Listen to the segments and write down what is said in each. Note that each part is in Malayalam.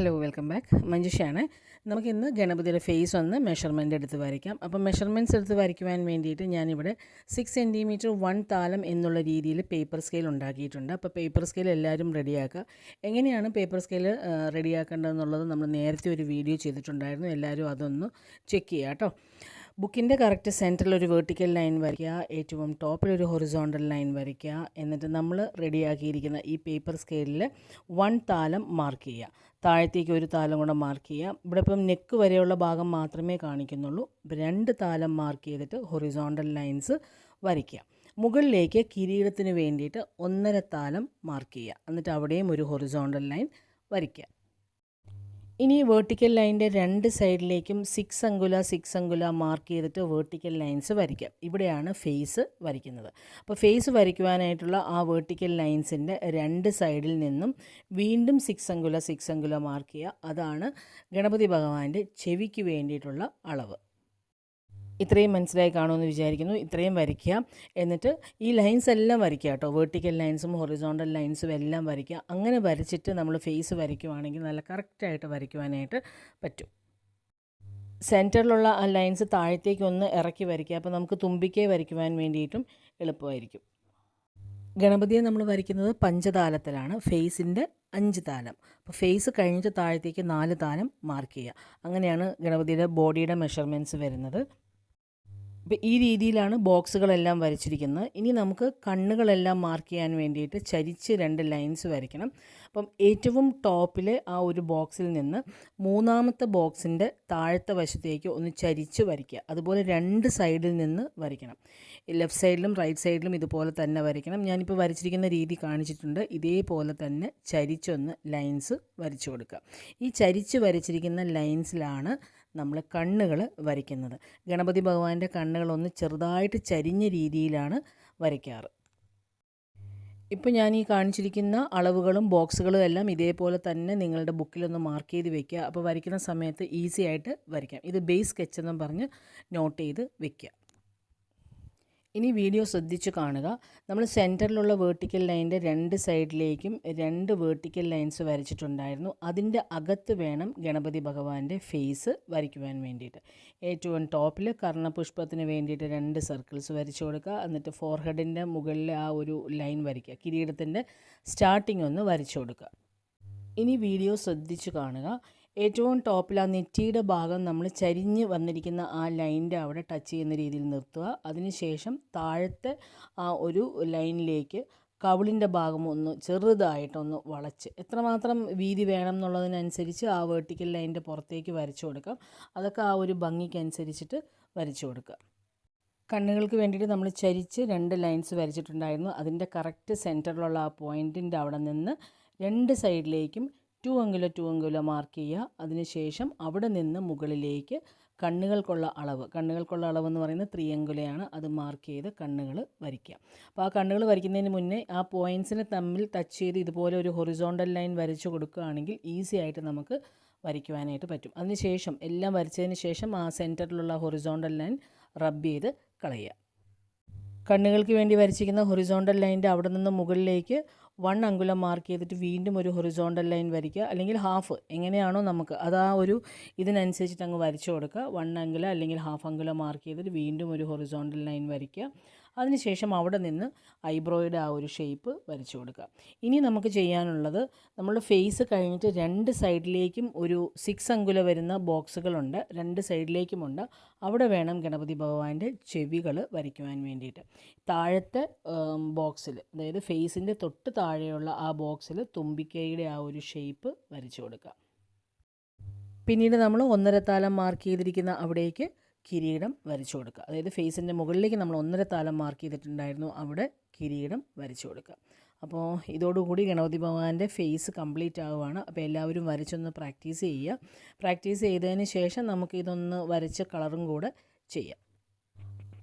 Hello welcome back മഞ്ജുഷയാണ്. നമുക്ക് ഇന്ന് ഗണപതിയുടെ ഫേസ് ഒന്ന് മെഷർമെന്റ് എടുത്ത് വരയ്ക്കാം. അപ്പോൾ മെഷർമെന്റ്സ് എടുത്ത് വരയ്ക്കുവാൻ വേണ്ടിയിട്ട് ഞാനിവിടെ സിക്സ് സെന്റിമീറ്റർ വൺ താലം എന്നുള്ള രീതിയിൽ പേപ്പർ സ്കെയിൽ ഉണ്ടാക്കിയിട്ടുണ്ട്. അപ്പോൾ പേപ്പർ സ്കെയിൽ എല്ലാവരും റെഡിയാക്കുക എങ്ങനെയാണ് പേപ്പർ സ്കെയിൽ റെഡിയാക്കേണ്ടതെന്നുള്ളത് നമ്മൾ നേരത്തെ ഒരു വീഡിയോ ചെയ്തിട്ടുണ്ടായിരുന്നു. എല്ലാവരും അതൊന്ന് ചെക്ക് ചെയ്യുക കേട്ടോ. ബുക്കിന്റെ കറക്റ്റ് സെന്ററിൽ ഒരു വെർട്ടിക്കൽ ലൈൻ വരയ്ക്കുക ഏറ്റവും ടോപ്പിൽ ഒരു ഹൊറിസോണ്ടൽ ലൈൻ വരയ്ക്കുക എന്നിട്ട് നമ്മൾ റെഡിയാക്കിയിരിക്കുന്ന ഈ പേപ്പർ സ്കെയിലിൽ വൺ താലം മാർക്ക് ചെയ്യുക. താഴത്തേക്ക് ഒരു താലം കൂടെ മാർക്ക് ചെയ്യുക. ഇവിടെ ഇപ്പം നെക്ക് വരെയുള്ള ഭാഗം മാത്രമേ കാണിക്കുന്നുള്ളൂ. രണ്ട് താലം മാർക്ക് ചെയ്തിട്ട് ഹൊറിസോണ്ടൽ ലൈൻസ് വരയ്ക്കുക. മുകളിലേക്ക് കിരീടത്തിന് വേണ്ടിയിട്ട് ഒന്നര താലം മാർക്ക് ചെയ്യുക. എന്നിട്ട് അവിടെയും ഒരു ഹൊറിസോണ്ടൽ ലൈൻ വരയ്ക്കുക. ഇനി വേർട്ടിക്കൽ ലൈനിന്റെ രണ്ട് സൈഡിലേക്കും സിക്സ് അങ്കുല സിക്സ് അങ്കുല മാർക്ക് ചെയ്തിട്ട് വേർട്ടിക്കൽ ലൈൻസ് വരയ്ക്കാം. ഇവിടെയാണ് ഫേസ് വരയ്ക്കുന്നത്. അപ്പോൾ ഫേസ് വരയ്ക്കുവാനായിട്ടുള്ള ആ വേർട്ടിക്കൽ ലൈൻസിന്റെ രണ്ട് സൈഡിൽ നിന്നും വീണ്ടും സിക്സ് അങ്കുല സിക്സ് അങ്കുല മാർക്ക് ചെയ്യുക. അതാണ് ഗണപതി ഭഗവാന്റെ ചെവിക്ക് വേണ്ടിയിട്ടുള്ള അളവ്. ഇത്രയും മനസ്സിലായി കാണുമെന്ന് വിചാരിക്കുന്നു. ഇത്രയും വരയ്ക്കുക. എന്നിട്ട് ഈ ലൈൻസ് എല്ലാം വരയ്ക്കുക കേട്ടോ. വെർട്ടിക്കൽ ലൈൻസും ഹൊറിസോണ്ടൽ ലൈൻസും എല്ലാം വരയ്ക്കുക. അങ്ങനെ വരച്ചിട്ട് നമ്മൾ ഫേസ് വരയ്ക്കുവാണെങ്കിൽ നല്ല കറക്റ്റായിട്ട് വരയ്ക്കുവാനായിട്ട് പറ്റും. സെന്ററിലുള്ള ആ ലൈൻസ് താഴത്തേക്ക് ഒന്ന് ഇറക്കി വരയ്ക്കുക. അപ്പോൾ നമുക്ക് തുമ്പിക്കൈ വരയ്ക്കുവാൻ വേണ്ടിയിട്ടും എളുപ്പമായിരിക്കും. ഗണപതിയെ നമ്മൾ വരയ്ക്കുന്നത് പഞ്ചതാലത്തിലാണ്. ഫേസിന്റെ അഞ്ച് താലം. അപ്പോൾ ഫേസ് കഴിഞ്ഞിട്ട് താഴത്തേക്ക് നാല് താലം മാർക്ക് ചെയ്യുക. അങ്ങനെയാണ് ഗണപതിയുടെ ബോഡിയുടെ മെഷർമെന്റ്സ് വരുന്നത്. അപ്പോൾ ഈ രീതിയിലാണ് ബോക്സുകളെല്ലാം വരച്ചിരിക്കുന്നത്. ഇനി നമുക്ക് കണ്ണുകളെല്ലാം മാർക്ക് ചെയ്യാൻ വേണ്ടിയിട്ട് ചരിച്ച് രണ്ട് ലൈൻസ് വരയ്ക്കണം. അപ്പം ഏറ്റവും ടോപ്പിൽ ആ ഒരു ബോക്സിൽ നിന്ന് മൂന്നാമത്തെ ബോക്സിന്റെ താഴത്തെ വശത്തേക്ക് ഒന്ന് ചരിച്ച് വരയ്ക്കുക. അതുപോലെ രണ്ട് സൈഡിൽ നിന്ന് വരയ്ക്കണം. ലെഫ്റ്റ് സൈഡിലും റൈറ്റ് സൈഡിലും ഇതുപോലെ തന്നെ വരയ്ക്കണം. ഞാനിപ്പോൾ വരച്ചിരിക്കുന്ന രീതി കാണിച്ചിട്ടുണ്ട്. ഇതേപോലെ തന്നെ ചരിച്ചൊന്ന് ലൈൻസ് വരച്ചു കൊടുക്കുക. ഈ ചരിച്ച് വരച്ചിരിക്കുന്ന ലൈൻസിലാണ് നമ്മൾ കണ്ണുകൾ വരയ്ക്കുന്നത്. ഗണപതി ഭഗവാന്റെ കണ്ണുകളൊന്ന് ചെറുതായിട്ട് ചരിഞ്ഞ രീതിയിലാണ് വരയ്ക്കാറ്. ഇപ്പോൾ ഞാൻ ഈ കാണിച്ചിരിക്കുന്ന അളവുകളും ബോക്സുകളും എല്ലാം ഇതേപോലെ തന്നെ നിങ്ങളുടെ ബുക്കിലൊന്ന് മാർക്ക് ചെയ്ത് വെക്കുക. അപ്പോൾ വരയ്ക്കുന്ന സമയത്ത് ഈസി ആയിട്ട് വരയ്ക്കാം. ഇത് ബേസ് സ്കെച്ച് എന്നും പറഞ്ഞ് നോട്ട് ചെയ്ത് വെക്കുക. ഇനി വീഡിയോ ശ്രദ്ധിച്ച് കാണുക. നമ്മൾ സെന്ററിലുള്ള വേർട്ടിക്കൽ ലൈന്റെ രണ്ട് സൈഡിലേക്കും രണ്ട് വേർട്ടിക്കൽ ലൈൻസ് വരച്ചിട്ടുണ്ടായിരുന്നു. അതിന്റെ അകത്ത് വേണം ഗണപതി ഭഗവാന്റെ ഫേസ് വരയ്ക്കുവാൻ വേണ്ടിയിട്ട്. ഏറ്റവും ടോപ്പിൽ കർണപുഷ്പത്തിന് വേണ്ടിയിട്ട് രണ്ട് സർക്കിൾസ് വരച്ചു കൊടുക്കുക. എന്നിട്ട് ഫോർഹെഡിന്റെ മുകളിൽ ആ ഒരു ലൈൻ വരയ്ക്കുക. കിരീടത്തിന്റെ സ്റ്റാർട്ടിംഗ് ഒന്ന് വരച്ചു കൊടുക്കുക. ഇനി വീഡിയോ ശ്രദ്ധിച്ച് കാണുക. ഏറ്റവും ടോപ്പിൽ ആ നെറ്റിയുടെ ഭാഗം നമ്മൾ ചരിഞ്ഞ് വന്നിരിക്കുന്ന ആ ലൈനിന്റെ അവിടെ ടച്ച് ചെയ്യുന്ന രീതിയിൽ നിർത്തുക. അതിനുശേഷം താഴത്തെ ആ ഒരു ലൈനിലേക്ക് കവിളിന്റെ ഭാഗം ഒന്ന് ചെറുതായിട്ടൊന്ന് വളച്ച്. എത്രമാത്രം വീതി വേണം എന്നുള്ളതിനനുസരിച്ച് ആ വേർട്ടിക്കൽ ലൈനിന്റെ പുറത്തേക്ക് വരച്ചു കൊടുക്കാം. അതൊക്കെ ആ ഒരു ഭംഗിക്കനുസരിച്ചിട്ട് വരച്ചു കൊടുക്കുക. കണ്ണുകൾക്ക് വേണ്ടിയിട്ട് നമ്മൾ ചരിച്ച് രണ്ട് ലൈൻസ് വരച്ചിട്ടുണ്ടായിരുന്നു. അതിന്റെ കറക്റ്റ് സെന്ററിലുള്ള ആ പോയിന്റിന്റെ അവിടെ നിന്ന് രണ്ട് സൈഡിലേക്കും ടു അങ്കുല ടു അങ്കുല മാർക്ക് ചെയ്യുക. അതിനുശേഷം അവിടെ നിന്ന് മുകളിലേക്ക് കണ്ണുകൾക്കുള്ള അളവ്. കണ്ണുകൾക്കുള്ള അളവ് എന്ന് പറയുന്നത് ത്രീ അങ്കുലയാണ് അത് മാർക്ക് ചെയ്ത് കണ്ണുകൾ വരയ്ക്കുക. അപ്പോൾ ആ കണ്ണുകൾ വരയ്ക്കുന്നതിന് മുന്നേ ആ പോയിൻസിന് തമ്മിൽ ടച്ച് ചെയ്ത് ഇതുപോലെ ഒരു ഹൊറിസോണ്ടൽ ലൈൻ വരച്ചു കൊടുക്കുകയാണെങ്കിൽ ഈസി ആയിട്ട് നമുക്ക് വരയ്ക്കുവാനായിട്ട് പറ്റും. അതിനുശേഷം എല്ലാം വരച്ചതിന് ശേഷം ആ സെന്ററിലുള്ള ഹൊറിസോണ്ടൽ ലൈൻ റബ്ബ് ചെയ്ത് കളയുക. കണ്ണുകൾക്ക് വേണ്ടി വരച്ചിരിക്കുന്ന ഹൊറിസോണ്ടൽ ലൈന്റെ അവിടെ നിന്ന് മുകളിലേക്ക് വൺ അങ്കുലം മാർക്ക് ചെയ്തിട്ട് വീണ്ടും ഒരു ഹൊറിസോണ്ടൽ ലൈൻ വരയ്ക്കുക. അല്ലെങ്കിൽ ഹാഫ് എങ്ങനെയാണോ നമുക്ക് അത് ആ ഒരു ഇതിനനുസരിച്ചിട്ട് അങ്ങ് വരച്ചു കൊടുക്കുക. വൺ അങ്കുല അല്ലെങ്കിൽ ഹാഫ് അങ്കുല മാർക്ക് ചെയ്തിട്ട് വീണ്ടും ഒരു ഹൊറിസോണ്ടൽ ലൈൻ വരയ്ക്കുക. അതിനുശേഷം അവിടെ നിന്ന് ഐബ്രോയുടെ ആ ഒരു ഷേപ്പ് വരച്ചു കൊടുക്കുക. ഇനി നമുക്ക് ചെയ്യാനുള്ളത് നമ്മൾ ഫേസ് കഴിഞ്ഞിട്ട് രണ്ട് സൈഡിലേക്കും ഒരു സിക്സ് അങ്കുല വരുന്ന ബോക്സുകളുണ്ട്. രണ്ട് സൈഡിലേക്കുമുണ്ട്. അവിടെ വേണം ഗണപതി ഭഗവാന്റെ ചെവികൾ വരയ്ക്കുവാൻ വേണ്ടിയിട്ട്. താഴത്തെ ബോക്സിൽ അതായത് ഫേസിന്റെ തൊട്ട് താഴെയുള്ള ആ ബോക്സിൽ തുമ്പിക്കൈയുടെ ആ ഒരു ഷേപ്പ് വരച്ചു കൊടുക്കുക. പിന്നീട് നമ്മൾ ഒന്നര താലം മാർക്ക് ചെയ്തിരിക്കുന്ന അവിടേക്ക് കിരീടം വരച്ചു കൊടുക്കുക. അതായത് ഫേസിന്റെ മുകളിലേക്ക് നമ്മൾ ഒന്നര താലം മാർക്ക് ചെയ്തിട്ടുണ്ടായിരുന്നു. അവിടെ കിരീടം വരച്ചു കൊടുക്കുക. അപ്പോൾ ഇതോടുകൂടി ഗണപതി ഭഗവാന്റെ ഫേസ് കംപ്ലീറ്റ് ആവുകയാണ് അപ്പോൾ എല്ലാവരും വരച്ചൊന്ന് പ്രാക്ടീസ് ചെയ്യുക. പ്രാക്ടീസ് ചെയ്തതിന് ശേഷം നമുക്ക് ഇതൊന്ന് വരച്ച് കളറും കൂടെ ചെയ്യാം.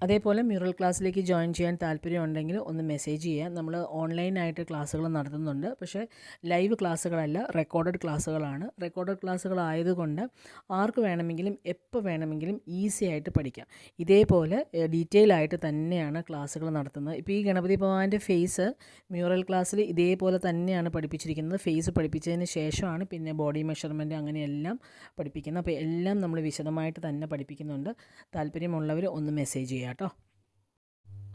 അതേപോലെ മ്യൂറൽ ക്ലാസ്സിലേക്ക് ജോയിൻ ചെയ്യാൻ താല്പര്യമുണ്ടെങ്കിൽ ഒന്ന് മെസ്സേജ് ചെയ്യാം നമ്മൾ ഓൺലൈനായിട്ട് ക്ലാസ്സുകൾ നടത്തുന്നുണ്ട്. പക്ഷേ ലൈവ് ക്ലാസ്സുകളല്ല റെക്കോർഡഡ് ക്ലാസ്സുകളാണ്. റെക്കോർഡഡ് ക്ലാസ്സുകളായതുകൊണ്ട് ആർക്ക് വേണമെങ്കിലും എപ്പോൾ വേണമെങ്കിലും ഈസി ആയിട്ട് പഠിക്കാം. ഇതേപോലെ ഡീറ്റെയിൽ ആയിട്ട് തന്നെയാണ് ക്ലാസ്സുകൾ നടത്തുന്നത്. ഇപ്പോൾ ഈ ഗണപതി ഭഗവാന്റെ ഫേസ് മ്യൂറൽ ക്ലാസ്സിൽ ഇതേപോലെ തന്നെയാണ് പഠിപ്പിച്ചിരിക്കുന്നത്. ഫേസ് പഠിപ്പിച്ചതിന് ശേഷമാണ് പിന്നെ ബോഡി മെഷർമെന്റ് അങ്ങനെയെല്ലാം പഠിപ്പിക്കുന്നത്. അപ്പോൾ എല്ലാം നമ്മൾ വിശദമായിട്ട് തന്നെ പഠിപ്പിക്കുന്നുണ്ട്. താല്പര്യമുള്ളവർ ഒന്ന് മെസ്സേജ് കേട്ടോ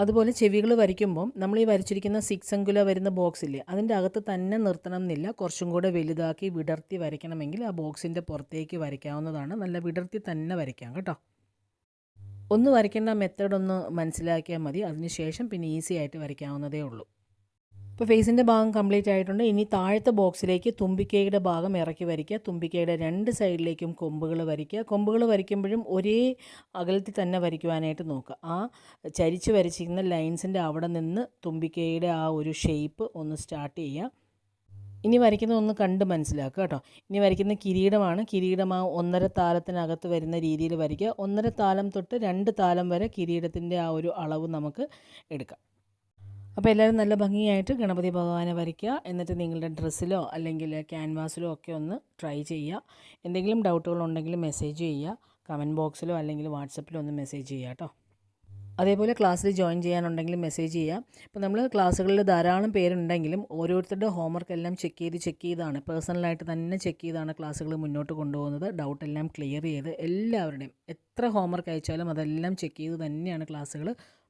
അതുപോലെ ചെവികൾ വരയ്ക്കുമ്പം നമ്മൾ ഈ വരച്ചിരിക്കുന്ന സിക്സ് അങ്കുല വരുന്ന ബോക്സ് ഇല്ലേ അതിന്റെ അകത്ത് തന്നെ നിർത്തണം എന്നില്ല. കുറച്ചും കൂടെ വലുതാക്കി വിടർത്തി വരയ്ക്കണമെങ്കിൽ ആ ബോക്സിന്റെ പുറത്തേക്ക് വരയ്ക്കാവുന്നതാണ്. നല്ല വിടർത്തി തന്നെ വരയ്ക്കാം കേട്ടോ. ഒന്ന് വരയ്ക്കേണ്ട മെത്തേഡ് ഒന്ന് മനസ്സിലാക്കിയാൽ മതി. അതിനുശേഷം പിന്നെ ഈസി ആയിട്ട് വരയ്ക്കാവുന്നതേ ഉള്ളൂ. ഇപ്പോൾ ഫേസിന്റെ ഭാഗം കംപ്ലീറ്റ് ആയിട്ടുണ്ട്. ഇനി താഴത്തെ ബോക്സിലേക്ക് തുമ്പിക്കൈയുടെ ഭാഗം ഇറക്കി വരയ്ക്കുക. തുമ്പിക്കൈയുടെ രണ്ട് സൈഡിലേക്കും കൊമ്പുകൾ വരയ്ക്കുക. കൊമ്പുകൾ വരയ്ക്കുമ്പോഴും ഒരേ അകലത്തിൽ തന്നെ വരയ്ക്കുവാനായിട്ട് നോക്കുക. ആ ചരിച്ച് വരച്ചിരിക്കുന്ന ലൈൻസിന്റെ അവിടെ നിന്ന് തുമ്പിക്കൈയുടെ ആ ഒരു ഷേപ്പ് ഒന്ന് സ്റ്റാർട്ട് ചെയ്യുക. ഇനി വരയ്ക്കുന്നത് ഒന്ന് കണ്ട് മനസ്സിലാക്കുക കേട്ടോ. ഇനി വരയ്ക്കുന്ന കിരീടമാണ്. കിരീടം ആ ഒന്നര താലത്തിനകത്ത് വരുന്ന രീതിയിൽ വരയ്ക്കുക. ഒന്നര താലം തൊട്ട് രണ്ട് താലം വരെ കിരീടത്തിന്റെ ആ ഒരു അളവ് നമുക്ക് എടുക്കാം. അപ്പോൾ എല്ലാവരും നല്ല ഭംഗിയായിട്ട് ഗണപതി ഭഗവാനെ വരയ്ക്കുക. എന്നിട്ട് നിങ്ങളുടെ ഡ്രസ്സിലോ അല്ലെങ്കിൽ ക്യാൻവാസിലോ ഒക്കെ ഒന്ന് ട്രൈ ചെയ്യുക. എന്തെങ്കിലും ഡൗട്ടുകൾ ഉണ്ടെങ്കിൽ മെസ്സേജ് ചെയ്യുക. കമന്റ് ബോക്സിലോ അല്ലെങ്കിൽ വാട്സപ്പിലോ ഒന്ന് മെസ്സേജ് ചെയ്യുക കേട്ടോ. അതേപോലെ ക്ലാസ്സിൽ ജോയിൻ ചെയ്യാനുണ്ടെങ്കിൽ മെസ്സേജ് ചെയ്യുക. ഇപ്പോൾ നമ്മൾ ക്ലാസ്സുകളിൽ ധാരാളം പേരുണ്ടെങ്കിലും ഓരോരുത്തരുടെ ഹോംവർക്ക് എല്ലാം ചെക്ക് ചെയ്ത് ചെക്ക് ചെയ്താണ്. പേഴ്സണലായിട്ട് തന്നെ ചെക്ക് ചെയ്താണ് ക്ലാസ്സുകൾ മുന്നോട്ട് കൊണ്ടുപോകുന്നത്. ഡൗട്ട് എല്ലാം ക്ലിയർ ചെയ്ത് എല്ലാവരുടെയും എത്ര ഹോംവർക്ക് അയച്ചാലും അതെല്ലാം ചെക്ക് ചെയ്ത് തന്നെയാണ് ക്ലാസ്സുകൾ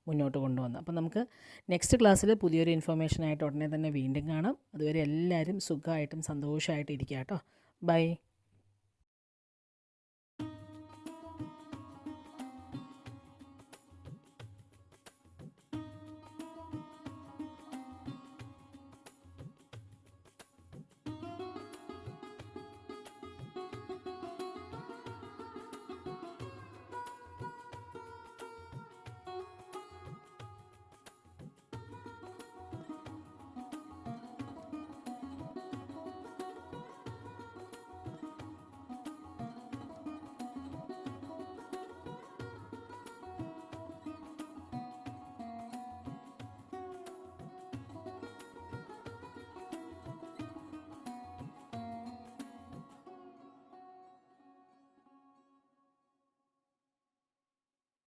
മുന്നോട്ട് കൊണ്ടുവന്നത് അപ്പോൾ നമുക്ക് നെക്സ്റ്റ് ക്ലാസ്സിൽ പുതിയൊരു ഇൻഫർമേഷനായിട്ട് ഉടനെ തന്നെ വീണ്ടും കാണാം. അതുവരെ എല്ലാവരും സുഖമായിട്ടും സന്തോഷമായിട്ട് ഇരിക്കുക കേട്ടോ. ബൈ